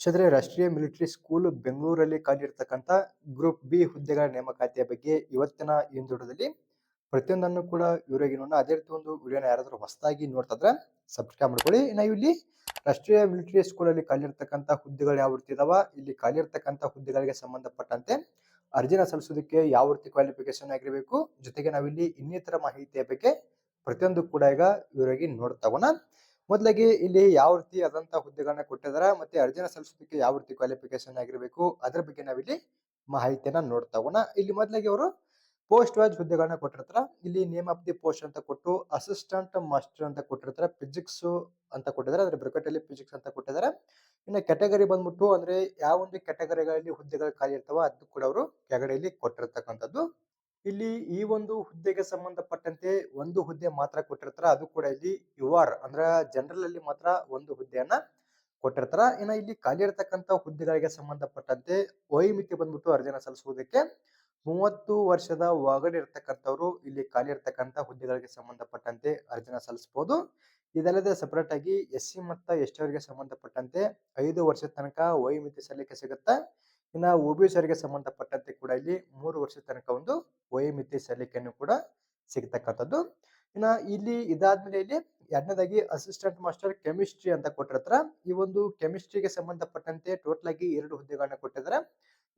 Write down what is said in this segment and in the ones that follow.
ಕ್ಷತ್ರಿಯ ರಾಷ್ಟ್ರೀಯ military school ಬೆಂಗಳೂರಲ್ಲಿ ಕಾಲಿರ್ತಕ್ಕಂಥ group B ಹುದ್ದೆಗಳ ನೇಮಕಾತಿಯ ಬಗ್ಗೆ ಇವತ್ತಿನ ವಿಡಿಯೋದಲ್ಲಿ ಪ್ರತಿಯೊಂದನ್ನು ಕೂಡ ಇವರಾಗಿ ನೋಡೋಣ. ಅದೇ ರೀತಿ ಒಂದು ವಿಡಿಯೋನ ಯಾರಾದರೂ ಹೊಸದಾಗಿ ನೋಡ್ತಾ ಇದ್ರೆ ಸಬ್ಸ್ಕ್ರೈಬ್ ಮಾಡ್ಕೊಳ್ಳಿ. ನಾವು ಇಲ್ಲಿ ರಾಷ್ಟ್ರೀಯ ಮಿಲಿಟರಿ ಸ್ಕೂಲಲ್ಲಿ ಖಾಲಿರ್ತಕ್ಕಂಥ ಹುದ್ದೆಗಳು ಯಾವ ರೀತಿ ಇದಾವ, ಇಲ್ಲಿ ಖಾಲಿರ್ತಕ್ಕಂಥ ಹುದ್ದೆಗಳಿಗೆ ಸಂಬಂಧಪಟ್ಟಂತೆ ಅರ್ಜಿನ ಸಲ್ಲಿಸೋದಕ್ಕೆ ಯಾವ ರೀತಿ ಕ್ವಾಲಿಫಿಕೇಶನ್ ಆಗಿರಬೇಕು, ಜೊತೆಗೆ ನಾವಿಲ್ಲಿ ಇನ್ನಿತರ ಮಾಹಿತಿಯ ಬಗ್ಗೆ ಪ್ರತಿಯೊಂದು ಕೂಡ ಈಗ ಇವರಾಗಿ ನೋಡ್ತಾ ಹೋಗೋಣ. ಮೊದಲಾಗಿ ಇಲ್ಲಿ ಯಾವ ರೀತಿ ಆದಂತಹ ಹುದ್ದೆಗಳನ್ನ ಕೊಟ್ಟಿದ್ದಾರೆ ಮತ್ತೆ ಅರ್ಜಿನ ಸಲ್ಲಿಸೋದಕ್ಕೆ ಯಾವ ರೀತಿ ಕ್ವಾಲಿಫಿಕೇಶನ್ ಆಗಿರಬೇಕು, ಅದ್ರ ಬಗ್ಗೆ ನಾವಿಲ್ಲಿ ಮಾಹಿತಿಯನ್ನ ನೋಡ್ತಾ ಹೋಗೋಣ. ಇಲ್ಲಿ ಮೊದಲಾಗಿ ಅವರು ಪೋಸ್ಟ್ ವೈಸ್ ಹುದ್ದೆಗಳನ್ನ ಕೊಟ್ಟಿರ್ತಾರ. ಇಲ್ಲಿ ನೇಮ್ ಆಫ್ ದಿ ಪೋಸ್ಟ್ ಅಂತ ಕೊಟ್ಟು ಅಸಿಸ್ಟೆಂಟ್ ಮಾಸ್ಟರ್ ಅಂತ ಕೊಟ್ಟಿರ್ತಾರೆ ಫಿಸಿಕ್ಸ್ ಅಂತ ಕೊಟ್ಟಿದ್ದಾರೆ ಅದ್ರ ಬ್ರಿಕೆಟಲ್ಲಿ ಫಿಸಿಕ್ಸ್ ಅಂತ ಕೊಟ್ಟಿದ್ದಾರೆ ಇನ್ನು ಕ್ಯಾಟಗರಿ ಬಂದ್ಬಿಟ್ಟು ಅಂದ್ರೆ ಯಾವ ಒಂದು ಕ್ಯಾಟಗರಿಗಳಲ್ಲಿ ಹುದ್ದೆಗಳು ಖಾಲಿ ಇರ್ತಾವ ಅದು ಕೂಡ ಅವರು ಕೆಳಗಡೆಯಲ್ಲಿ ಕೊಟ್ಟಿರ್ತಕ್ಕಂಥದ್ದು. ಇಲ್ಲಿ ಈ ಒಂದು ಹುದ್ದೆಗೆ ಸಂಬಂಧಪಟ್ಟಂತೆ ಒಂದು ಹುದ್ದೆ ಮಾತ್ರ ಕೊಟ್ಟಿರ್ತಾರ. ಅದು ಕೂಡ ಇಲ್ಲಿ ಯು ಆರ್ ಅಂದ್ರ ಜನರಲ್ ಅಲ್ಲಿ ಮಾತ್ರ ಒಂದು ಹುದ್ದೆಯನ್ನ ಕೊಟ್ಟಿರ್ತಾರ. ಇನ್ನ ಇಲ್ಲಿ ಖಾಲಿ ಇರತಕ್ಕಂತ ಹುದ್ದೆಗಳಿಗೆ ಸಂಬಂಧಪಟ್ಟಂತೆ ವಯೋಮಿತಿ ಬಂದ್ಬಿಟ್ಟು ಅರ್ಜಿನ ಸಲ್ಲಿಸುವುದಕ್ಕೆ ಮೂವತ್ತು ವರ್ಷದ ಒಳಗಡೆ ಇರ್ತಕ್ಕಂಥವ್ರು ಇಲ್ಲಿ ಖಾಲಿ ಇರತಕ್ಕಂತ ಹುದ್ದೆಗಳಿಗೆ ಸಂಬಂಧಪಟ್ಟಂತೆ ಅರ್ಜಿನ ಸಲ್ಲಿಸಬಹುದು. ಇದಲ್ಲದೆ ಸಪರೇಟ್ ಆಗಿ ಎಸ್ ಸಿ ಮತ್ತು ಎಸ್ ಟಿ ಅವರಿಗೆ ಸಂಬಂಧಪಟ್ಟಂತೆ ಐದು ವರ್ಷದ ತನಕ ವಯೋಮಿತಿ ಸಲ್ಲಿಕೆ ಸಿಗುತ್ತಾ ಇನ್ನ ಬಿ ಅವರಿಗೆ ಸಂಬಂಧಪಟ್ಟಂತೆ ಕೂಡ ಇಲ್ಲಿ ಮೂರು ವರ್ಷದ ತನಕ ಒಂದು ವಯೋಮಿತಿ ಸಲ್ಲಿಕೆಯನ್ನು ಕೂಡ ಸಿಗ್ತಕ್ಕಂಥದ್ದು. ಇನ್ನ ಇಲ್ಲಿ ಇದಾದ್ಮೇಲೆ ಇಲ್ಲಿ ಎರಡನೇದಾಗಿ ಅಸಿಸ್ಟೆಂಟ್ ಮಾಸ್ಟರ್ ಕೆಮಿಸ್ಟ್ರಿ ಅಂತ ಕೊಟ್ಟಿರ್ತಾರ. ಈ ಒಂದು ಕೆಮಿಸ್ಟ್ರಿಗೆ ಸಂಬಂಧಪಟ್ಟಂತೆ ಟೋಟಲ್ ಆಗಿ ಎರಡು ಹುದ್ದೆಗಳನ್ನ ಕೊಟ್ಟಿದ್ದಾರೆ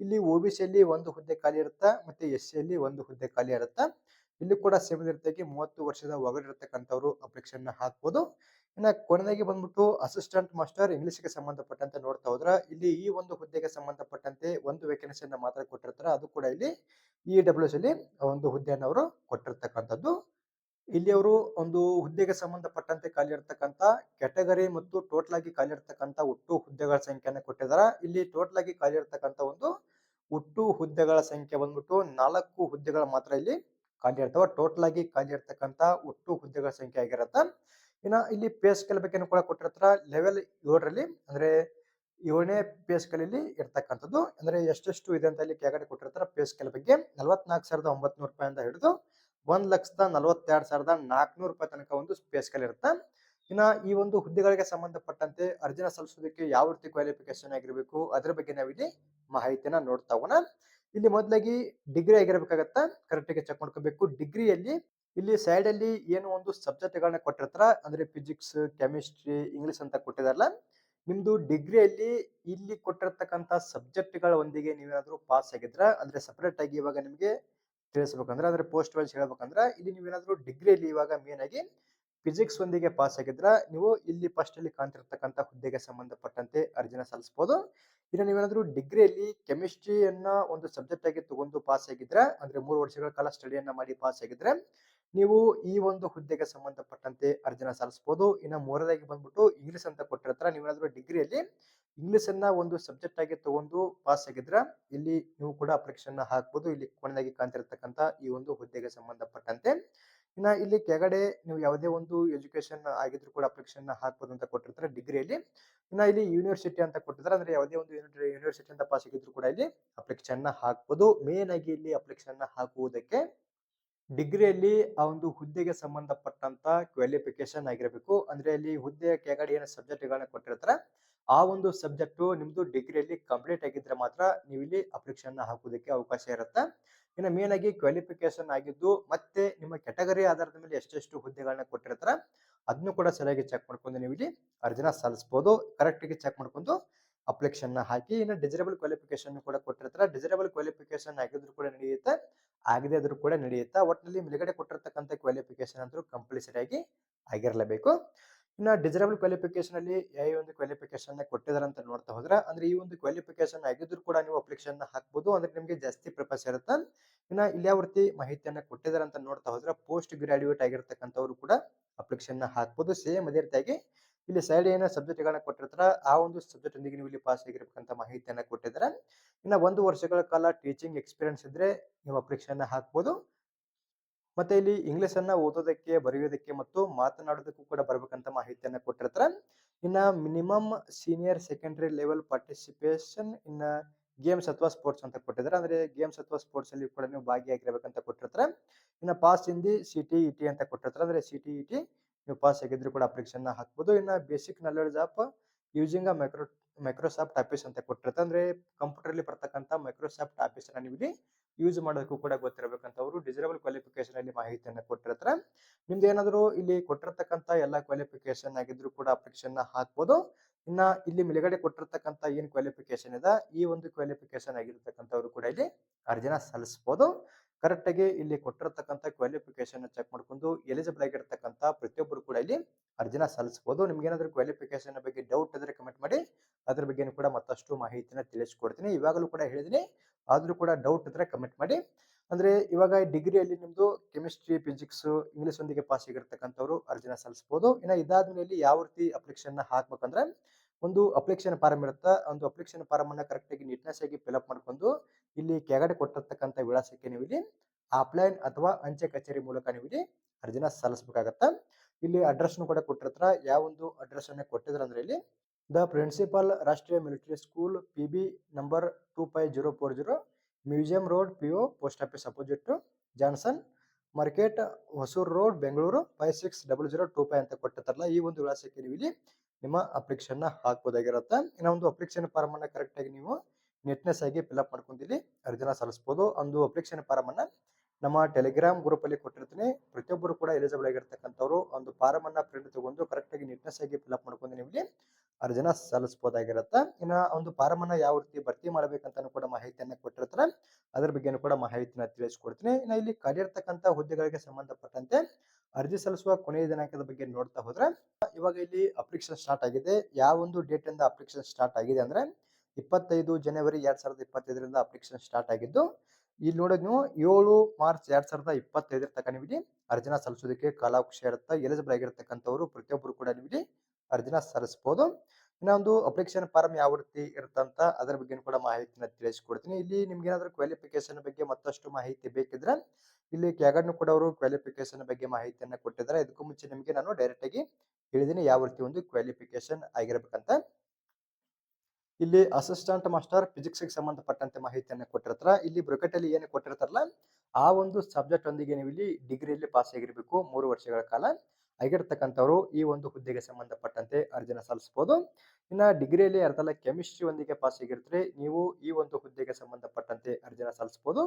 ಇಲ್ಲಿ ಒ ಬಿ ಸಿಯಲ್ಲಿ ಒಂದು ಹುದ್ದೆ ಖಾಲಿ ಇರುತ್ತಾ, ಮತ್ತೆ ಎಸ್ ಸಿ ಅಲ್ಲಿ ಒಂದು ಹುದ್ದೆ ಖಾಲಿ ಇರುತ್ತಾ. ಇಲ್ಲಿ ಕೂಡ ಸೇಮ್ ರೀತಿಯಾಗಿ ಮೂವತ್ತು ವರ್ಷದ ಒಳಗಡೆ ಇರತಕ್ಕಂಥವ್ರು ಅಪ್ಲಿಕೇಶನ್ ಹಾಕ್ಬೋದು. ಇನ್ನ ಕೊನೆಯದಾಗಿ ಬಂದ್ಬಿಟ್ಟು ಅಸಿಸ್ಟೆಂಟ್ ಮಾಸ್ಟರ್ ಇಂಗ್ಲಿಷ್ಗೆ ಸಂಬಂಧಪಟ್ಟಂತೆ ನೋಡ್ತಾ ಹೋದ್ರ, ಇಲ್ಲಿ ಈ ಒಂದು ಹುದ್ದೆಗೆ ಸಂಬಂಧಪಟ್ಟಂತೆ ಒಂದು ವೇಕೆನ್ಸಿಯನ್ನು ಮಾತ್ರ ಕೊಟ್ಟಿರ್ತಾರೆ. ಅದು ಕೂಡ ಇಲ್ಲಿ ಇ ಡಬ್ಲ್ಯೂ ಎಸ್ ಅಲ್ಲಿ ಒಂದು ಹುದ್ದೆಯನ್ನು ಅವರು ಕೊಟ್ಟಿರ್ತಕ್ಕಂಥದ್ದು. ಇಲ್ಲಿ ಅವರು ಒಂದು ಹುದ್ದೆಗೆ ಸಂಬಂಧಪಟ್ಟಂತೆ ಖಾಲಿ ಇರ್ತಕ್ಕಂಥ ಕ್ಯಾಟಗರಿ ಮತ್ತು ಟೋಟಲ್ ಆಗಿ ಖಾಲಿ ಇರ್ತಕ್ಕಂಥ ಒಟ್ಟು ಹುದ್ದೆಗಳ ಸಂಖ್ಯೆಯನ್ನು ಕೊಟ್ಟಿದ್ದಾರೆ. ಇಲ್ಲಿ ಟೋಟಲ್ ಆಗಿ ಖಾಲಿ ಇರ್ತಕ್ಕಂಥ ಒಂದು ಒಟ್ಟು ಹುದ್ದೆಗಳ ಸಂಖ್ಯೆ ಬಂದ್ಬಿಟ್ಟು ನಾಲ್ಕು ಹುದ್ದೆಗಳು ಮಾತ್ರ ಇಲ್ಲಿ ಖಾಲಿ ಇರ್ತಾವ. ಟೋಟಲ್ ಆಗಿ ಖಾಲಿ ಇರ್ತಕ್ಕಂಥ ಒಟ್ಟು ಹುದ್ದೆಗಳ ಸಂಖ್ಯೆ ಆಗಿರತ್ತ. ಇನ್ನ ಇಲ್ಲಿ ಪೇ ಸ್ಕೇಲ್ ಬಗ್ಗೆ ಕೂಡ ಕೊಟ್ಟಿರ್ತಾರ. ಲೆವೆಲ್ ಏಳರಲ್ಲಿ ಅಂದ್ರೆ ಏಳನೇ ಪೇ ಸ್ಕೇಲ್ ಇಲ್ಲಿ ಇರ್ತಕ್ಕಂಥದ್ದು. ಅಂದ್ರೆ ಎಷ್ಟೆಷ್ಟು ಇದೆ ಅಂತ ಇಲ್ಲಿ ಕೆಳಗಡೆ ಕೊಟ್ಟಿರ್ತಾರ ಪೇ ಸ್ಕೇಲ್ ಬಗ್ಗೆ. ನಲವತ್ನಾಲ್ಕು ಸಾವಿರದ ಒಂಬತ್ನೂರು ಅಂತ ಹಿಡಿದು ಒಂದ್ ಲಕ್ಷದ ನಲವತ್ತೆರಡು ಸಾವಿರದ ನಾಲ್ಕುನೂರು ರೂಪಾಯಿ ತನಕ ಒಂದು ಪೇ ಸ್ಕೇಲ್ ಇರುತ್ತೆ. ಇನ್ನ ಈ ಒಂದು ಹುದ್ದೆಗಳಿಗೆ ಸಂಬಂಧಪಟ್ಟಂತೆ ಅರ್ಜಿನ ಸಲ್ಲಿಸೋದಕ್ಕೆ ಯಾವ ರೀತಿ ಕ್ವಾಲಿಫಿಕೇಶನ್ ಆಗಿರಬೇಕು, ಅದ್ರ ಬಗ್ಗೆ ನಾವಿಲ್ಲಿ ಮಾಹಿತಿಯನ್ನ ನೋಡ್ತಾ ಹೋಗೋಣ. ಇಲ್ಲಿ ಮೊದಲಾಗಿ ಡಿಗ್ರಿ ಆಗಿರ್ಬೇಕಾಗತ್ತ? ಕರೆಕ್ಟ್ ಆಗಿ ಚೆಕ್ ಮಾಡ್ಕೋಬೇಕು. ಡಿಗ್ರಿಯಲ್ಲಿ ಇಲ್ಲಿ ಸೈಡ್ ಅಲ್ಲಿ ಏನು ಒಂದು ಸಬ್ಜೆಕ್ಟ್ ಗಳನ್ನ ಕೊಟ್ಟಿರ್ತಾರ, ಅಂದ್ರೆ ಫಿಸಿಕ್ಸ್ ಕೆಮಿಸ್ಟ್ರಿ ಇಂಗ್ಲಿಷ್ ಅಂತ ಕೊಟ್ಟಿದಾರಲ್ಲ. ನಿಮ್ದು ಡಿಗ್ರಿಯಲ್ಲಿ ಇಲ್ಲಿ ಕೊಟ್ಟಿರ್ತಕ್ಕಂತ ಸಬ್ಜೆಕ್ಟ್ಗಳ ಒಂದಿಗೆ ನೀವೇನಾದ್ರೂ ಪಾಸ್ ಆಗಿದ್ರ, ಅಂದ್ರೆ ಸಪರೇಟ್ ಆಗಿ ಇವಾಗ ನಿಮ್ಗೆ ತಿಳಿಸ್ಬೇಕಂದ್ರೆ, ಅಂದ್ರೆ ಪೋಸ್ಟ್ ವೈಸ್ ಹೇಳ್ಬೇಕಂದ್ರೆ, ಇಲ್ಲಿ ನೀವೇನಾದ್ರೂ ಡಿಗ್ರಿಯಲ್ಲಿ ಇವಾಗ ಮೇನ್ ಆಗಿ ಫಿಸಿಕ್ಸ್ ಒಂದಿಗೆ ಪಾಸ್ ಆಗಿದ್ರ ನೀವು ಇಲ್ಲಿ ಫಸ್ಟ್ ಅಲ್ಲಿ ಕಾಣ್ತಿರ್ತಕ್ಕಂಥ ಹುದ್ದೆಗೆ ಸಂಬಂಧಪಟ್ಟಂತೆ ಅರ್ಜಿನ ಸಲ್ಲಿಸಬಹುದು ಇನ್ನು ನೀವೇನಾದ್ರೂ ಡಿಗ್ರಿಯಲ್ಲಿ ಕೆಮಿಸ್ಟ್ರಿಯನ್ನ ಒಂದು ಸಬ್ಜೆಕ್ಟ್ ಆಗಿ ತಗೊಂಡು ಪಾಸ್ ಆಗಿದ್ರೆ, ಅಂದ್ರೆ ಮೂರು ವರ್ಷಗಳ ಕಾಲ ಸ್ಟಡಿಯನ್ನ ಮಾಡಿ ಪಾಸ್ ಆಗಿದ್ರೆ, ನೀವು ಈ ಒಂದು ಹುದ್ದೆಗೆ ಸಂಬಂಧಪಟ್ಟಂತೆ ಅರ್ಜಿನ ಸಲ್ಲಿಸಬಹುದು ಇನ್ನು ಮೂರದಾಗಿ ಬಂದ್ಬಿಟ್ಟು ಇಂಗ್ಲಿಷ್ ಅಂತ ಕೊಟ್ಟಿರ್ತಾರೆ. ನೀವೇನಾದ್ರೂ ಡಿಗ್ರಿಯಲ್ಲಿ ಇಂಗ್ಲಿಷ್ ಅನ್ನ ಒಂದು ಸಬ್ಜೆಕ್ಟ್ ಆಗಿ ತಗೊಂಡು ಪಾಸ್ ಆಗಿದ್ರೆ, ಇಲ್ಲಿ ನೀವು ಕೂಡ ಅಪ್ಲಿಕೇಶನ್ ಹಾಕ್ಬೋದು. ಇಲ್ಲಿ ಕೊನೆಯಾಗಿ ಕಾಣ್ತಿರ್ತಕ್ಕಂಥ ಈ ಒಂದು ಹುದ್ದೆಗೆ ಸಂಬಂಧಪಟ್ಟಂತೆ. ಇನ್ನ ಇಲ್ಲಿ ಕೆಳಗಡೆ ನೀವು ಯಾವುದೇ ಒಂದು ಎಜುಕೇಶನ್ ಆಗಿದ್ರು ಕೂಡ ಅಪ್ಲಿಕೇಶನ್ ಹಾಕ್ಬೋದು ಅಂತ ಕೊಟ್ಟಿರ್ತಾರೆ ಡಿಗ್ರಿಯಲ್ಲಿ ಇನ್ನ ಇಲ್ಲಿ ಯೂನಿವರ್ಸಿಟಿ ಅಂತ ಕೊಟ್ಟಿದ್ದಾರೆ ಅಂದ್ರೆ ಯಾವುದೇ ಒಂದು ಯೂನಿವರ್ಸಿಟಿ ಅಂತ ಪಾಸ್ ಆಗಿದ್ರು ಕೂಡ ಇಲ್ಲಿ ಅಪ್ಲಿಕೇಶನ್ ಹಾಕ್ಬೋದು. ಮೇನ್ ಆಗಿ ಇಲ್ಲಿ ಅಪ್ಲಿಕೇಶನ್ ಹಾಕುವುದಕ್ಕೆ ಡಿಗ್ರಿಯಲ್ಲಿ ಆ ಒಂದು ಹುದ್ದೆಗೆ ಸಂಬಂಧಪಟ್ಟಂತ ಕ್ವಾಲಿಫಿಕೇಶನ್ ಆಗಿರಬೇಕು. ಅಂದ್ರೆ ಇಲ್ಲಿ ಹುದ್ದೆ ಕೆಳಗಡೆ ಏನು ಸಬ್ಜೆಕ್ಟ್ ಗಳನ್ನ ಕೊಟ್ಟಿರ್ತಾರೆ, ಆ ಒಂದು ಸಬ್ಜೆಕ್ಟ್ ನಿಮ್ದು ಡಿಗ್ರಿಯಲ್ಲಿ ಕಂಪ್ಲೀಟ್ ಆಗಿದ್ರೆ ಮಾತ್ರ ನೀವು ಇಲ್ಲಿ ಅಪ್ಲಿಕೇಶನ್ ಹಾಕುವುದಕ್ಕೆ ಅವಕಾಶ ಇರುತ್ತೆ. ಇನ್ನು ಮೇನ್ ಆಗಿ ಕ್ವಾಲಿಫಿಕೇಶನ್ ಆಗಿದ್ದು ಮತ್ತೆ ನಿಮ್ಮ ಕೆಟಗರಿ ಆಧಾರದ ಮೇಲೆ ಎಷ್ಟೆಷ್ಟು ಹುದ್ದೆಗಳನ್ನ ಕೊಟ್ಟಿರ್ತಾರ ಅದನ್ನು ಕೂಡ ಸರಿಯಾಗಿ ಚೆಕ್ ಮಾಡ್ಕೊಂಡು ನೀವು ಇಲ್ಲಿ ಅರ್ಜಿನ ಸಲ್ಲಿಸಬಹುದು ಕರೆಕ್ಟ್ ಆಗಿ ಚೆಕ್ ಮಾಡ್ಕೊಂಡು ಅಪ್ಲಿಕೇಶನ್ ಹಾಕಿ ಇನ್ನು ಡಿಸರೇಬಲ್ ಕ್ವಾಲಿಫಿಕೇಶನ್ ಕೂಡ ಕೊಟ್ಟಿರ್ತಾರೆ. ಡಿಸರೇಬಲ್ ಕ್ವಾಲಿಫಿಕೇಶನ್ ಆಗಿದ್ರು ಕೂಡ ನಡೆಯುತ್ತೆ. ಆಗದೆ ಆದ್ರೂ ಕೂಡ ನಡೆಯುತ್ತೆ. ಒಟ್ಟಿನಲ್ಲಿ ಮೇಲ್ಗಡೆ ಕೊಟ್ಟಿರ್ತಕ್ಕಂಥ ಕ್ವಾಲಿಫಿಕೇಶನ್ ಅಂತೂ ಕಂಪಲ್ಸರಿ ಆಗಿ ಆಗಿರಲೇಬೇಕು. ಇನ್ನ ಡಿಸರಬಲ್ ಕ್ವಾಲಿಫಿಕೇಶನ್ ಅಲ್ಲಿ ಯಾವ ಒಂದು ಕ್ವಾಲಿಫಿಕೇಶನ್ ಕೊಟ್ಟಿದ್ದಾರೆ ಅಂತ ನೋಡ್ತಾ ಹೋದ್ರೆ, ಅಂದ್ರೆ ಈ ಒಂದು ಕ್ವಾಲಿಫಿಕೇಶನ್ ಆಗಿದ್ರು ಕೂಡ ನೀವು ಅಪ್ಲಿಕೇಶನ್ ಹಾಕ್ಬೋದು, ಅಂದ್ರೆ ನಿಮಗೆ ಜಾಸ್ತಿ ಪ್ರಿಪೇರ್ಸ್ ಇರುತ್ತೆ. ಇನ್ನ ಇಲ್ಲಿ ಯಾವ ರೀತಿ ಮಾಹಿತಿಯನ್ನ ಕೊಟ್ಟಿದ್ದಾರೆ ಅಂತ ನೋಡ್ತಾ ಹೋದ್ರೆ, ಪೋಸ್ಟ್ ಗ್ರಾಡ್ಯುಯೇಟ್ ಆಗಿರ್ತಕ್ಕಂಥವ್ರು ಕೂಡ ಅಪ್ಲಿಕೇಶನ್ ಹಾಕ್ಬೋದು. ಸೇಮ್ ಅದೇ ರೀತಿಯಾಗಿ ಇಲ್ಲಿ ಸೈಡ್ ಏನ ಸಬ್ಜೆಕ್ಟ್ಗಳನ್ನ ಕೊಟ್ಟಿರ್ತಾರ, ಆ ಒಂದು ಸಬ್ಜೆಕ್ಟ್ ಒಂದಿಗೆ ನೀವು ಇಲ್ಲಿ ಪಾಸ್ ಆಗಿರ್ಬೇಕಂತ ಮಾಹಿತಿಯನ್ನ ಕೊಟ್ಟಿದ್ದಾರೆ ಇನ್ನ ಒಂದು ವರ್ಷಗಳ ಕಾಲ ಟೀಚಿಂಗ್ ಎಕ್ಸ್ಪೀರಿಯನ್ಸ್ ಇದ್ರೆ ನೀವು ಅಪ್ಲಿಕೇಶನ್ ಹಾಕ್ಬೋದು. ಮತ್ತೆ ಇಲ್ಲಿ ಇಂಗ್ಲಿಷ್ ಅನ್ನ ಓದೋದಕ್ಕೆ, ಬರೆಯೋದಕ್ಕೆ ಮತ್ತು ಮಾತನಾಡೋದಕ್ಕೂ ಕೂಡ ಬರಬೇಕಂತ ಮಾಹಿತಿಯನ್ನ ಕೊಟ್ಟಿರ್ತಾರೆ. ಇನ್ನ minimum senior secondary level participation ಇನ್ನ ಗೇಮ್ಸ್ ಅಥವಾ ಸ್ಪೋರ್ಟ್ಸ್ ಅಂತ ಕೊಟ್ಟಿದ್ದಾರೆ. ಅಂದ್ರೆ ಗೇಮ್ಸ್ ಅಥವಾ ಸ್ಪೋರ್ಟ್ಸ್ ಅಲ್ಲಿ ಕೂಡ ನೀವು ಭಾಗಿಯಾಗಿರ್ಬೇಕಂತ ಕೊಟ್ಟಿರ್ತಾರೆ. ಇನ್ನ pass in the E T ಅಂತ ಕೊಟ್ಟಿರ್ತಾರೆ. ಅಂದ್ರೆ ಸಿ ಟಿ ಇ ಟಿ ನೀವು ಪಾಸ್ ಆಗಿದ್ರು ಕೂಡ ಅಪ್ಲಿಕೇಶನ್ ಹಾಕ್ಬೋದು. ಇನ್ನ basic knowledge of using a micro Microsoft office ಅಂತ ಕೊಟ್ಟಿರ್ತಾರೆ. ಅಂದ್ರೆ ಕಂಪ್ಯೂಟರ್ ಅಲ್ಲಿ ಬರ್ತಕ್ಕಂಥ ಮೈಕ್ರೋಸಾಫ್ಟ್ ಆಫೀಸ್ ಅನ್ನ ನೀವು ಇಲ್ಲಿ ಯೂಸ್ ಮಾಡೋದಕ್ಕೂ ಕೂಡ ಗೊತ್ತಿರಬೇಕಂತ ಅವರು ಕ್ವಾಲಿಫಿಕೇಶನ್ ಅಲ್ಲಿ ಮಾಹಿತಿಯನ್ನು ಕೊಟ್ಟಿರ್ತಾರೆ. ನಿಮ್ದು ಏನಾದರೂ ಇಲ್ಲಿ ಕೊಟ್ಟಿರ್ತಕ್ಕಂಥ ಎಲ್ಲ ಕ್ವಾಲಿಫಿಕೇಶನ್ ಆಗಿದ್ರು ಕೂಡ ಅಪ್ಲಿಕೇಶನ್ ಹಾಕ್ಬೋದು. ಇನ್ನ ಇಲ್ಲಿ ಮೇಲ್ಗಡೆ ಕೊಟ್ಟಿರ್ತಕ್ಕಂಥ ಏನ್ ಕ್ವಾಲಿಫಿಕೇಶನ್ ಇದೆ, ಈ ಒಂದು ಕ್ವಾಲಿಫಿಕೇಶನ್ ಆಗಿರ್ತಕ್ಕಂಥವ್ರು ಕೂಡ ಇಲ್ಲಿ ಅರ್ಜಿನ ಸಲ್ಲಿಸಬಹುದು ಕರೆಕ್ಟ್ ಆಗಿ ಇಲ್ಲಿ ಕೊಟ್ಟಿರತಕ್ಕಂಥ ಕ್ವಾಲಿಫಿಕೇಶನ್ ಚೆಕ್ ಮಾಡ್ಕೊಂಡು ಎಲಿಜಿಬಲ್ ಆಗಿರ್ತಕ್ಕಂಥ ಪ್ರತಿಯೊಬ್ಬರು ಕೂಡ ಇಲ್ಲಿ ಅರ್ಜಿನ ಸಲ್ಲಿಸಬಹುದು. ನಿಮ್ಗೆ ಏನಾದ್ರು ಕ್ವಾಲಿಫಿಕೇಶನ್ ಬಗ್ಗೆ ಡೌಟ್ ಇದ್ರೆ ಕಮೆಂಟ್ ಮಾಡಿ. ಅದ್ರ ಬಗ್ಗೆ ಕೂಡ ಮತ್ತಷ್ಟು ಮಾಹಿತಿನ ತಿಳಿಸ್ಕೊಡ್ತೀನಿ. ಇವಾಗಲೂ ಕೂಡ ಹೇಳಿದೀನಿ. ಆದ್ರೂ ಕೂಡ ಡೌಟ್ ಇದ್ರೆ ಕಮೆಂಟ್ ಮಾಡಿ. ಅಂದ್ರೆ ಇವಾಗ ಡಿಗ್ರಿಯಲ್ಲಿ ನಿಮ್ದು ಕೆಮಿಸ್ಟ್ರಿ ಫಿಸಿಕ್ಸ್ ಇಂಗ್ಲಿಷ್ ಒಂದಿಗೆ ಪಾಸ್ ಆಗಿರ್ತಕ್ಕಂಥವ್ರು ಅರ್ಜಿನ ಸಲ್ಲಿಸಬಹುದು. ಇನ್ನ ಇದಾದ್ಮೇಲೆ ಯಾವ ರೀತಿ ಅಪ್ಲಿಕೇಶನ್ ಹಾಕ್ಬೇಕಂದ್ರೆ ಒಂದು ಅಪ್ಲಿಕೇಶನ್ ಫಾರಂ ಇರುತ್ತೆ, ಒಂದು ಅಪ್ಲಿಕೇಶನ್ ಫಾರಂ ಅನ್ನ ಕರೆಕ್ಟ್ ಆಗಿ ನೀಟ್ನೆಸ್ ಆಗಿ ಫಿಲ್ಅಪ್ ಮಾಡ್ಕೊಂಡು, ಇಲ್ಲಿ ಕೆಳಗಡೆ ಕೊಟ್ಟಿರ್ತಕ್ಕಂಥ ವಿಳಾಸಕ್ಕೆ ನೀವು ಇಲ್ಲಿ ಆಫ್ಲೈನ್ ಅಥವಾ ಅಂಚೆ ಕಚೇರಿ ಮೂಲಕ ನೀವು ಇಲ್ಲಿ ಅರ್ಜಿನ ಸಲ್ಲಿಸಬೇಕಾಗತ್ತೆ. ಇಲ್ಲಿ ಅಡ್ರೆಸ್ ಕೂಡ ಕೊಟ್ಟಿರ್ತಾರ. ಯಾವ ಒಂದು ಅಡ್ರೆಸ್ ಅನ್ನ ಕೊಟ್ಟಿದ್ರ ಅಂದ್ರೆ ಇಲ್ಲಿ the principal Rashtriya military school P B number two five zero four zero museum road P O post office opposite Johnson market Hosur road Bengaluru five six double zero two five ಅಂತ ಕೊಟ್ಟಿರ್ತಾರಲ್ಲ, ಈ ಒಂದು ವಿಳಾಸಕ್ಕೆ ನೀವು ಇಲ್ಲಿ ನಿಮ್ಮ application ಹಾಕ್ಬೋದಾಗಿರುತ್ತೆ. ಇನ್ನ ಒಂದು ಅಪ್ಲಿಕೇಶನ್ ಫಾರ್ಮ್ ಅನ್ನ ಕರೆಕ್ಟ್ ಆಗಿ ನೀವು ನೆಟ್ನೆಸ್ ಆಗಿ ಫಿಲ್ಅಪ್ ಮಾಡ್ಕೊಂಡಿಲ್ಲಿ ಅರ್ಜಿನ ಸಲ್ಲಿಸಬಹುದು ಒಂದು ಅಪ್ಲಿಕೇಶನ್ ಫಾರ್ಮ್ ಅನ್ನ ನಮ್ಮ ಟೆಲಿಗ್ರಾಮ್ ಗ್ರೂಪ್ ಅಲ್ಲಿ ಕೊಟ್ಟಿರ್ತೀನಿ. ಪ್ರತಿಯೊಬ್ಬರು ಕೂಡ ಎಲಿಜಿಬಲ್ ಆಗಿರ್ತಕ್ಕಂಥವ್ರು ಒಂದು ಫಾರ್ಮ್ ಅನ್ನ ಪ್ರಿಂಟ್ ತಗೊಂಡು ಕರೆಕ್ಟ್ ಆಗಿ ನೆಟ್ನೆಸ್ ಆಗಿ ಫಿಲ್ಅಪ್ ಮಾಡ್ಕೊಂಡು ನೀವು ಅರ್ಜಿನ ಸಲ್ಲಿಸಬಹುದಾಗಿರುತ್ತೆ ಇನ್ನ ಒಂದು ಫಾರ್ಮ್ ಅನ್ನ ಯಾವ ರೀತಿ ಭರ್ತಿ ಮಾಡ್ಬೇಕಂತ ಕೂಡ ಮಾಹಿತಿಯನ್ನ ಕೊಟ್ಟಿರ್ತಾರೆ. ಅದ್ರ ಬಗ್ಗೆನೂ ಕೂಡ ಮಾಹಿತಿನ ತಿಳಿಸ್ಕೊಡ್ತೀನಿ. ಇನ್ನ ಇಲ್ಲಿ ಕಲಿಯಿರ್ತಕ್ಕಂಥ ಹುದ್ದೆಗಳಿಗೆ ಸಂಬಂಧಪಟ್ಟಂತೆ ಅರ್ಜಿ ಸಲ್ಲಿಸುವ ಕೊನೆಯ ದಿನಾಂಕದ ಬಗ್ಗೆ ನೋಡ್ತಾ ಹೋದ್ರೆ, ಇವಾಗ ಇಲ್ಲಿ ಅಪ್ಲಿಕೇಶನ್ ಸ್ಟಾರ್ಟ್ ಆಗಿದೆ. ಯಾವ ಒಂದು ಡೇಟ್ ಇಂದ ಅಪ್ಲಿಕೇಶನ್ ಸ್ಟಾರ್ಟ್ ಆಗಿದೆ ಅಂದ್ರೆ, ಇಪ್ಪತ್ತೈದು ಜನವರಿ ಎರಡ್ ಸಾವಿರದ ಇಪ್ಪತ್ತೈದರಿಂದ ಅಪ್ಲಿಕೇಶನ್ ಸ್ಟಾರ್ಟ್ ಆಗಿದ್ದು, ಇಲ್ಲಿ ನೋಡೋದು ನೀವು ಏಳು ಮಾರ್ಚ್ ಎರಡ್ ಸಾವಿರದ ಇಪ್ಪತ್ತೈದರ ತನಕ ಇಲ್ಲಿ ಅರ್ಜಿನ ಸಲ್ಲಿಸೋದಕ್ಕೆ ಕಾಲಾವಕಾಶ ಇರುತ್ತೆ. ಎಲಿಜಿಬಲ್ ಆಗಿರ್ತಕ್ಕಂಥವ್ರು ಪ್ರತಿಯೊಬ್ಬರು ಕೂಡ ನಿಮಗೆ ಅರ್ಜಿನ ಸಲ್ಲಿಸಬಹುದು. ಇನ್ನೊಂದು ಅಪ್ಲಿಕೇಶನ್ ಫಾರ್ಮ್ ಯಾವ ರೀತಿ ಇರುತ್ತಂತ ಅದರ ಬಗ್ಗೆ ಕೂಡ ಮಾಹಿತಿನ ತಿಳಿಸ್ಕೊಡ್ತೀನಿ. ಇಲ್ಲಿ ನಿಮ್ಗೆ ಏನಾದ್ರೂ ಕ್ವಾಲಿಫಿಕೇಶನ್ ಬಗ್ಗೆ ಮತ್ತಷ್ಟು ಮಾಹಿತಿ ಬೇಕಿದ್ರೆ ಇಲ್ಲಿ ಕೆಳಗಡೆ ಕೂಡ ಅವರು ಕ್ವಾಲಿಫಿಕೇಶನ್ ಬಗ್ಗೆ ಮಾಹಿತಿಯನ್ನ ಕೊಟ್ಟಿದ್ದಾರೆ. ಇದಕ್ಕೂ ಮುಂಚೆ ನಿಮಗೆ ನಾನು ಡೈರೆಕ್ಟ್ ಆಗಿ ಹೇಳಿದ್ದೀನಿ ಯಾವ ರೀತಿ ಒಂದು ಕ್ವಾಲಿಫಿಕೇಶನ್ ಆಗಿರ್ಬೇಕಂತ. ಇಲ್ಲಿ ಅಸಿಸ್ಟೆಂಟ್ ಮಾಸ್ಟರ್ ಫಿಸಿಕ್ಸ್ಗೆ ಸಂಬಂಧಪಟ್ಟಂತೆ ಮಾಹಿತಿಯನ್ನ ಕೊಟ್ಟಿರ್ತಾರ. ಇಲ್ಲಿ ಬ್ರೊಕೆಟ್ ಅಲ್ಲಿ ಏನು ಕೊಟ್ಟಿರ್ತಾರಲ್ಲ, ಆ ಒಂದು ಸಬ್ಜೆಕ್ಟ್ ಒಂದಿಗೆ ನೀವು ಇಲ್ಲಿ ಡಿಗ್ರಿಯಲ್ಲಿ ಪಾಸ್ ಆಗಿರ್ಬೇಕು ಮೂರು ವರ್ಷಗಳ ಕಾಲ. ಆಗಿರ್ತಕ್ಕಂಥವ್ರು ಈ ಒಂದು ಹುದ್ದೆಗೆ ಸಂಬಂಧಪಟ್ಟಂತೆ ಅರ್ಜಿನ ಸಲ್ಲಿಸಬಹುದು ಇನ್ನು ಡಿಗ್ರಿಯಲ್ಲಿ ಅರ್ಧಲ್ಲ ಕೆಮಿಸ್ಟ್ರಿ ಒಂದಿಗೆ ಪಾಸ್ ಆಗಿರ್ತಾರೆ, ನೀವು ಈ ಒಂದು ಹುದ್ದೆಗೆ ಸಂಬಂಧಪಟ್ಟಂತೆ ಅರ್ಜಿನ ಸಲ್ಲಿಸಬಹುದು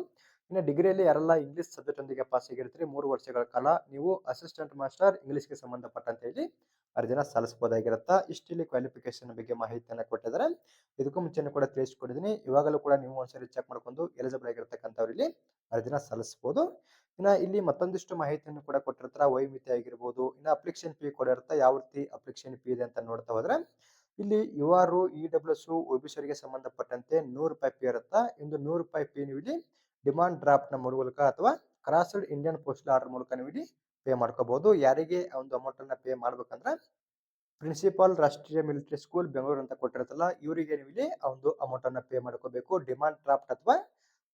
ಇನ್ನು ಡಿಗ್ರಿಯಲ್ಲಿ ಯಾರೆಲ್ಲ ಇಂಗ್ಲಿಷ್ ಸಬ್ಜೆಕ್ಟ್ ಒಂದಿಗೆ ಪಾಸ್ ಆಗಿರ್ತಾರೆ, ಮೂರು ವರ್ಷಗಳ ಕಾಲ ನೀವು ಅಸಿಸ್ಟೆಂಟ್ ಮಾಸ್ಟರ್ ಇಂಗ್ಲಿಷ್ಗೆ ಸಂಬಂಧಪಟ್ಟಂತೆ ಇಲ್ಲಿ ಅರ್ಜಿನ ಸಲ್ಲಿಸಬಹುದಾಗಿರುತ್ತಾ? ಇಷ್ಟಿಲ್ಲಿ ಕ್ವಾಲಿಫಿಕೇಶನ್ ಬಗ್ಗೆ ಮಾಹಿತಿಯನ್ನು ಕೊಟ್ಟಿದ್ದಾರೆ. ಇದಕ್ಕೂ ಮುಂಚೆನೂ ಕೂಡ ತಿಳಿಸ್ಕೊಟ್ಟಿದ್ದೀನಿ. ಇವಾಗಲೂ ಕೂಡ ನೀವು ಒಂದ್ಸರಿ ಚೆಕ್ ಮಾಡ್ಕೊಂಡು ಎಲಿಜಿಬಲ್ ಆಗಿರ್ತಕ್ಕಂಥವ್ರು ಇಲ್ಲಿ ಅರ್ಜಿನ ಸಲ್ಲಿಸಬಹುದು. ಇನ್ನು ಇಲ್ಲಿ ಮತ್ತೊಂದಿಷ್ಟು ಮಾಹಿತಿಯನ್ನು ಕೂಡ ಕೊಟ್ಟಿರ್ತಾರ. ವೈಮಿತಿ ಆಗಿರ್ಬೋದು, ಇನ್ನು ಅಪ್ಲಿಕೇಶನ್ ಫೀ ಕೊಡಿರುತ್ತೆ ಯಾವ ರೀತಿ ಅಪ್ಲಿಕೇಶನ್ ಫೀ ಇದೆ ಅಂತ ನೋಡ್ತಾ ಹೋದ್ರೆ, ಇಲ್ಲಿ U R E W S ಒಬಿಸಿಯವರಿಗೆ ಸಂಬಂಧಪಟ್ಟಂತೆ ನೂರು ರೂಪಾಯಿ ಫೀ ಇರುತ್ತಾ? ಇಂದು ನೂರು ರೂಪಾಯಿ ಫೀ ನೀವು ಇಲ್ಲಿ ಡಿಮಾಂಡ್ ಡ್ರಾಫ್ಟ್ನ ಮೂಲಕ ಅಥವಾ ಕ್ರಾಸ್ಡ್ ಇಂಡಿಯನ್ ಪೋಸ್ಟ್ ಆರ್ಡರ್ ಮೂಲಕ ನೀವು ಇಲ್ಲಿ ಪೇ ಮಾಡ್ಕೋಬಹುದು ಯಾರಿಗೆ ಒಂದು ಅಮೌಂಟ್ ಅನ್ನ ಪೇ ಮಾಡ್ಬೇಕಂದ್ರೆ ಪ್ರಿನ್ಸಿಪಾಲ್ ರಾಷ್ಟ್ರೀಯ ಮಿಲಿಟರಿ ಸ್ಕೂಲ್ ಬೆಂಗಳೂರು ಅಂತ ಕೊಟ್ಟಿರುತ್ತಲ್ಲ, ಇವರಿಗೆ ನೀವು ಇಲ್ಲಿ ಒಂದು ಅಮೌಂಟ್ ಅನ್ನ ಪೇ ಮಾಡ್ಕೋಬೇಕು. ಡಿಮಾಂಡ್ ಡ್ರಾಫ್ಟ್ ಅಥವಾ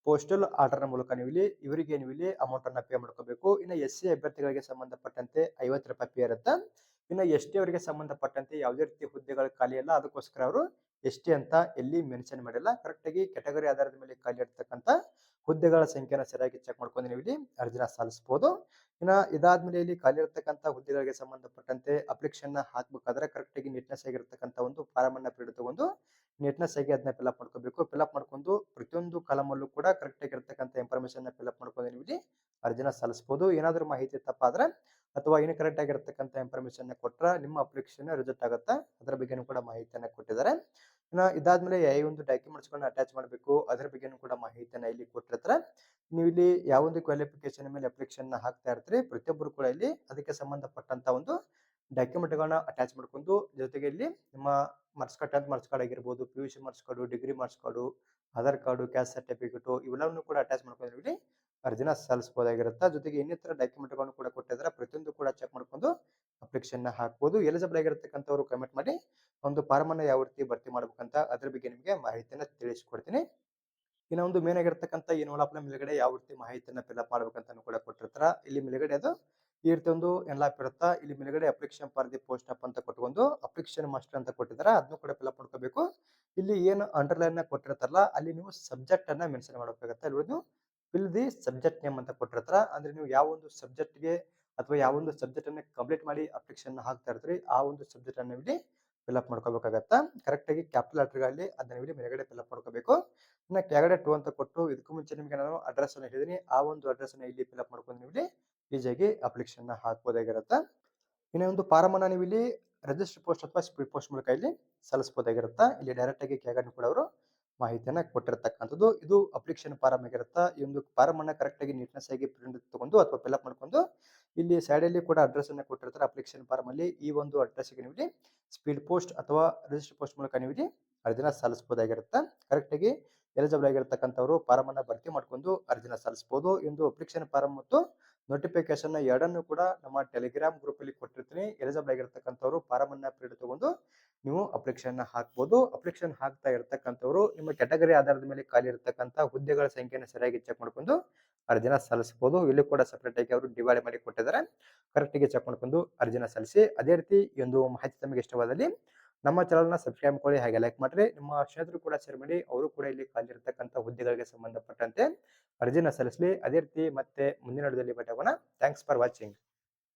ಪೋಸ್ಟಲ್ ಆರ್ಡರ್ ಮೂಲಕ ನೀವು ಇಲ್ಲಿ, ಇವರಿಗೆ ನೀವು ಇಲ್ಲಿ ಅಮೌಂಟ್ ಅನ್ನ ಪೇ ಮಾಡ್ಕೋಬೇಕು. ಇನ್ನು ಎಸ್ ಸಿ ಅಭ್ಯರ್ಥಿಗಳಿಗೆ ಸಂಬಂಧಪಟ್ಟಂತೆ ಐವತ್ತು ರೂಪಾಯಿ ಪೇ ಇರುತ್ತೆ. ಇನ್ನು ಎಸ್ ಟಿ ಅವರಿಗೆ ಸಂಬಂಧಪಟ್ಟಂತೆ ಯಾವುದೇ ರೀತಿ ಹುದ್ದೆಗಳು ಖಾಲಿ ಇಲ್ಲ. ಅದಕ್ಕೋಸ್ಕರ ಅವರು ಎಸ್ ಟಿ ಅಂತ ಎಲ್ಲಿ ಮೆನ್ಷನ್ ಮಾಡಿಲ್ಲ. ಕರೆಕ್ಟಾಗಿ ಕೆಟಗರಿ ಆಧಾರದ ಮೇಲೆ ಖಾಲಿ ಇರ್ತಕ್ಕಂಥ ಹುದ್ದೆಗಳ ಸಂಖ್ಯೆನ ಸರಿಯಾಗಿ ಚೆಕ್ ಮಾಡ್ಕೊಂಡು ನೀವು ಇಲ್ಲಿ ಅರ್ಜಿನ ಸಲ್ಲಿಸಬಹುದು ಇನ್ನು ಇದಾದ್ಮೇಲೆ ಇಲ್ಲಿ ಖಾಲಿ ಇರತಕ್ಕಂಥ ಹುದ್ದೆಗಳಿಗೆ ಸಂಬಂಧಪಟ್ಟಂತೆ ಅಪ್ಲಿಕೇಶನ್ ಹಾಕ್ಬೇಕಾದ್ರೆ ಕರೆಕ್ಟ್ ಆಗಿ ನೀಟ್ನೆಸ್ ಆಗಿರ್ತಕ್ಕಂಥ ಒಂದು ಫಾರಮ್ ಅನ್ನ ಪ್ರಿಂಟ್ ತಗೊಂಡು ನೀಟ್ನೆಸ್ ಆಗಿ ಅದನ್ನ ಫಿಲ್ಅಪ್ ಮಾಡ್ಕೋಬೇಕು. ಫಿಲ್ಅಪ್ ಮಾಡ್ಕೊಂಡು ಪ್ರತಿಯೊಂದು ಕಾಲಮಲ್ಲೂ ಕೂಡ ಕರೆಕ್ಟ್ ಆಗಿರ್ತಕ್ಕಂಥ ಇನ್ಫಾರ್ಮೇಶನ್ ಫಿಲ್ಅಪ್ ಮಾಡ್ಕೊಂಡು ನೀವು ಇಲ್ಲಿ ಅರ್ಜಿನ ಸಲ್ಲಿಸಬಹುದು ಏನಾದರೂ ಮಾಹಿತಿ ತಪ್ಪಾದ್ರೆ ಅಥವಾ ಏನು ಕರೆಕ್ಟ್ ಆಗಿರ್ತಕ್ಕಂಥ ಇನ್ಫಾರ್ಮೇಶನ್ ಕೊಟ್ಟರೆ ನಿಮ್ಮ ಅಪ್ಲಿಕೇಶನ್ ರಿಜೆಕ್ಟ್ ಆಗುತ್ತೆ? ಅದರ ಬಗ್ಗೆನೂ ಕೂಡ ಮಾಹಿತಿಯನ್ನ ಕೊಟ್ಟಿದ್ದಾರೆ. ಇನ್ನ ಇದಾದ್ಮೇಲೆ ಯಾವ ಒಂದು ಡಾಕ್ಯುಮೆಂಟ್ಸ್ ಗಳನ್ನ ಅಟ್ಯಾಚ್ ಮಾಡಬೇಕು. ಅದರ ಬಗ್ಗೆನೂ ಕೂಡ ಮಾಹಿತಿಯನ್ನ ಇಲ್ಲಿ ಕೊಟ್ಟಿರ್ತಾರೆ. ನೀವು ಇಲ್ಲಿ ಯಾವೊಂದು ಕ್ವಾಲಿಫಿಕೇಶನ್ ಮೇಲೆ ಅಪ್ಲಿಕೇಶನ್ ಹಾಕ್ತಾ ಇರ್ತೀರಿ ಪ್ರತಿಯೊಬ್ಬರು ಕೂಡ ಇಲ್ಲಿ ಅದಕ್ಕೆ ಸಂಬಂಧಪಟ್ಟಂತ ಒಂದು ಡಾಕ್ಯುಮೆಂಟ್ಗಳನ್ನ ಅಟ್ಯಾಚ್ ಮಾಡ್ಕೊಂಡು, ಜೊತೆಗೆ ಇಲ್ಲಿ ನಿಮ್ಮ marks card tenth marks card ಆಗಿರ್ಬೋದು P U C marks card degree marks card Aadhaar card caste certificate ಇವೆಲ್ಲವನ್ನು ಕೂಡ ಅಟ್ಯಾಚ್ ಮಾಡ್ಕೊಂಡು ಇಲ್ಲಿ ಅರ್ಜಿನ ಸಲ್ಲಿಸಬಹುದಾಗಿರುತ್ತೆ ಜೊತೆಗೆ ಇನ್ನಿತರ ಡಾಕ್ಯುಮೆಂಟ್ಗಳನ್ನು ಕೂಡ ಕೊಟ್ಟಿದ್ದಾರೆ. ಪ್ರತಿಯೊಂದು ಕೂಡ ಚೆಕ್ ಮಾಡ್ಕೊಂಡು ಅಪ್ಲಿಕೇಶನ್ ಹಾಕ್ಬೋದು. ಎಲಿಜಿಬಲ್ ಆಗಿರತಕ್ಕಂಥವ್ರು ಕಮೆಂಟ್ ಮಾಡಿ ಒಂದು ಫಾರ್ಮ್ ಅನ್ನ ಯಾವ ರೀತಿ ಭರ್ತಿ ಮಾಡ್ಬೇಕಂತ ಅದ್ರ ಬಗ್ಗೆ ನಿಮಗೆ ಮಾಹಿತಿಯನ್ನು ತಿಳಿಸ್ಕೊಡ್ತೀನಿ. ಇನ್ನೊಂದು ಮೇನ್ ಆಗಿರ್ತಕ್ಕಂಥ ಈ ನೋಲಪ್ನ ಮೇಲ್ಗಡೆ ಯಾವ ರೀತಿ ಮಾಹಿತಿಯನ್ನ ಫಿಲ್ಅಪ್ ಮಾಡ್ಬೇಕಂತ ಕೂಡ ಕೊಟ್ಟಿರ್ತಾರ. ಇಲ್ಲಿ ಮೇಲ್ಗಡೆ ಅದು ಈ ರೀತಿ ಒಂದು ಎನ್ಲಾಪ್ ಇರುತ್ತಾ, ಇಲ್ಲಿ ಮೇಲ್ಗಡೆ application for the post of ಅಂತ ಕೊಟ್ಕೊಂಡು ಅಪ್ಲಿಕೇಶನ್ ಮಾಸ್ಟರ್ ಅಂತ ಕೊಟ್ಟಿದ್ದಾರೆ. ಅದನ್ನು ಕೂಡ ಫಿಲ್ಅಪ್ ಮಾಡ್ಕೋಬೇಕು. ಇಲ್ಲಿ ಏನು ಅಂಡರ್ಲೈನ್ ಕೊಟ್ಟಿರ್ತಾರಲ್ಲ, ಅಲ್ಲಿ ನೀವು ಸಬ್ಜೆಕ್ಟ್ ಅನ್ನ ಮೆನ್ಷನ್ ಮಾಡಬೇಕಾಗತ್ತೆ. ಅಲ್ಲಿ ಫಿಲ್ ದಿ ಸಬ್ಜೆಕ್ಟ್ ನೇಮ್ ಅಂತ ಕೊಟ್ಟಿರ್ತಾರ. ಅಂದ್ರೆ ನೀವು ಯಾವ ಒಂದು ಸಬ್ಜೆಕ್ಟ್ಗೆ ಅಥವಾ ಯಾವ ಒಂದು ಸಬ್ಜೆಕ್ಟ್ ಅನ್ನ ಕಂಪ್ಲೀಟ್ ಮಾಡಿ ಅಪ್ಲಿಕೇಶನ್ ಹಾಕ್ತಾ ಇರ್ತೀರಿ, ಆ ಒಂದು ಸಬ್ಜೆಕ್ಟ್ ಅನ್ನ ಇಲ್ಲಿ ಫಿಲ್ಅಪ್ ಕರೆಕ್ಟ್ ಕರೆಕ್ಟಾಗಿ ಕ್ಯಾಪಿಟಲ್ ಲೆಟರ್ಗಳಲ್ಲಿ ಅದನ್ನ ಇಲ್ಲಿ ಮೇಲ್ಗಡೆ ಫಿಲ್ಅಪ್ ಮಾಡ್ಕೋಬೇಕು. ಇನ್ನ ಕೆಳಗಡೆ ಟು ಅಂತ ಕೊಟ್ಟು ಇದಕ್ಕೂ ಮುಂಚೆ ನಿಮಗೆ ನಾನು ಅಡ್ರೆಸ್ ಅನ್ನು ಹೇಳಿದ್ದೀನಿ ಆ ಒಂದು ಅಡ್ರೆಸ್ ಅನ್ನ ಇಲ್ಲಿ ಫಿಲ್ಅಪ್ ಮಾಡ್ಕೊಂಡು ನೀವು ಇಲ್ಲಿ ಈಸಿಯಾಗಿ ಅಪ್ಲಿಕೇಶನ್ ಹಾಕ್ಬೋದಾಗಿರುತ್ತೆ? ಇನ್ನೊಂದು ಒಂದು ಅನ್ನ ನೀವು ಇಲ್ಲಿ ರಿಜಿಸ್ಟರ್ ಪೋಸ್ಟ್ ಅಥವಾ ಸ್ಪೀಡ್ ಪೋಸ್ಟ್ ಮೂಲಕ ಇಲ್ಲಿ ಸಲ್ಲಿಸಬಹುದಾಗಿರುತ್ತ ಇಲ್ಲಿ ಡೈರೆಕ್ಟ್ ಆಗಿ ಕೆಳಗಡೆ ಕೂಡ ಅವರು ಮಾಹಿತಿಯನ್ನ ಕೊಟ್ಟಿರ್ತಕ್ಕಂಥದ್ದು. ಇದು ಅಪ್ಲಿಕೇಶನ್ ಫಾರಮ್ ಆಗಿರುತ್ತಾ, ಈ ಒಂದು ಫಾರಮ್ ಅನ್ನ ಕರೆಕ್ಟ್ ಆಗಿ ನೀಟ್ನೆಸ್ ಆಗಿ ಪ್ರಿಂಟ್ ತಗೊಂಡು ಅಥವಾ ಫಿಲ್ಅಪ್ ಮಾಡ್ಕೊಂಡು, ಇಲ್ಲಿ ಸೈಡ್ ಅಲ್ಲಿ ಕೂಡ ಅಡ್ರೆಸ್ ಅನ್ನ ಕೊಟ್ಟಿರ್ತಾರೆ ಅಪ್ಲಿಕೇಶನ್ ಫಾರಮ್ ಅಲ್ಲಿ. ಈ ಒಂದು ಅಡ್ರೆಸ್ಗೆ ನೀವು ಸ್ಪೀಡ್ ಪೋಸ್ಟ್ ಅಥವಾ ರಿಜಿಸ್ಟರ್ ಪೋಸ್ಟ್ ಮೂಲಕ ನೀವು ಅರ್ಜಿನ ಸಲ್ಲಿಸಬಹುದಾಗಿರುತ್ತೆ. ಕರೆಕ್ಟ್ ಆಗಿ ಎಲಿಜಿಬಲ್ ಆಗಿರ್ತಕ್ಕಂಥವ್ರು ಅನ್ನ ಭರ್ತಿ ಮಾಡ್ಕೊಂಡು ಅರ್ಜಿನ ಸಲ್ಲಿಸಬಹುದು. ಇಂದು ಅಪ್ಲಿಕೇಶನ್ ಫಾರಮ್ ಮತ್ತು ನೋಟಿಫಿಕೇಶನ್ ಎರಡನ್ನು ಕೂಡ ನಮ್ಮ ಟೆಲಿಗ್ರಾಮ್ ಗ್ರೂಪ್ ಅಲ್ಲಿ ಕೊಟ್ಟಿರ್ತೀನಿ. ಎಲಿಜಿಬಲ್ ಆಗಿರ್ತಕ್ಕಂಥವ್ರು ಫಾರಮ್ ಅನ್ನ ಪ್ರಿಂಟ್ ತಗೊಂಡು ನೀವು ಅಪ್ಲಿಕೇಶನ್ ಹಾಕ್ಬೋದು. ಅಪ್ಲಿಕೇಶನ್ ಹಾಕ್ತಾ ಇರ್ತಕ್ಕಂಥವ್ರು ನಿಮ್ಮ ಕ್ಯಾಟಗರಿ ಆಧಾರದ ಮೇಲೆ ಖಾಲಿ ಇರತಕ್ಕಂಥ ಹುದ್ದೆಗಳ ಸಂಖ್ಯೆಯನ್ನು ಸರಿಯಾಗಿ ಚೆಕ್ ಮಾಡ್ಕೊಂಡು ಅರ್ಜಿನ ಸಲ್ಲಿಸಬಹುದು. ಇಲ್ಲಿ ಕೂಡ ಸಪ್ರೇಟ್ ಆಗಿ ಅವರು ಡಿವೈಡ್ ಮಾಡಿ ಕೊಟ್ಟಿದ್ದಾರೆ. ಕರೆಕ್ಟ್ ಆಗಿ ಚೆಕ್ ಮಾಡ್ಕೊಂಡು ಅರ್ಜಿನ ಸಲ್ಲಿಸಿ. ಅದೇ ರೀತಿ ಒಂದು ಮಾಹಿತಿ ತಮಗೆ ಇಷ್ಟವಾದಲ್ಲಿ ನಮ್ಮ ಚಾನಲ್ನ ಸಬ್ಸ್ಕ್ರೈಬ್ ಮಾಡಿ ಹಾಗೆ ಲೈಕ್ ಮಾಡ್ರಿ. ನಿಮ್ಮ ಸ್ನೇಹಿತರು ಕೂಡ ಶೇರ್ ಮಾಡಿ, ಅವರು ಕೂಡ ಇಲ್ಲಿ ಖಾಲಿ ಇರತಕ್ಕಂಥ ಹುದ್ದೆಗಳಿಗೆ ಸಂಬಂಧಪಟ್ಟಂತೆ ಅರ್ಜಿನ ಸಲ್ಲಿಸಲಿ. ಅದೇ ರೀತಿ ಮತ್ತೆ ಮುಂದಿನ ವಿಡಿಯೋದಲ್ಲಿ ಭೇಟಿ ಆಗೋಣ ಥ್ಯಾಂಕ್ಸ್ ಫಾರ್ ವಾಚಿಂಗ್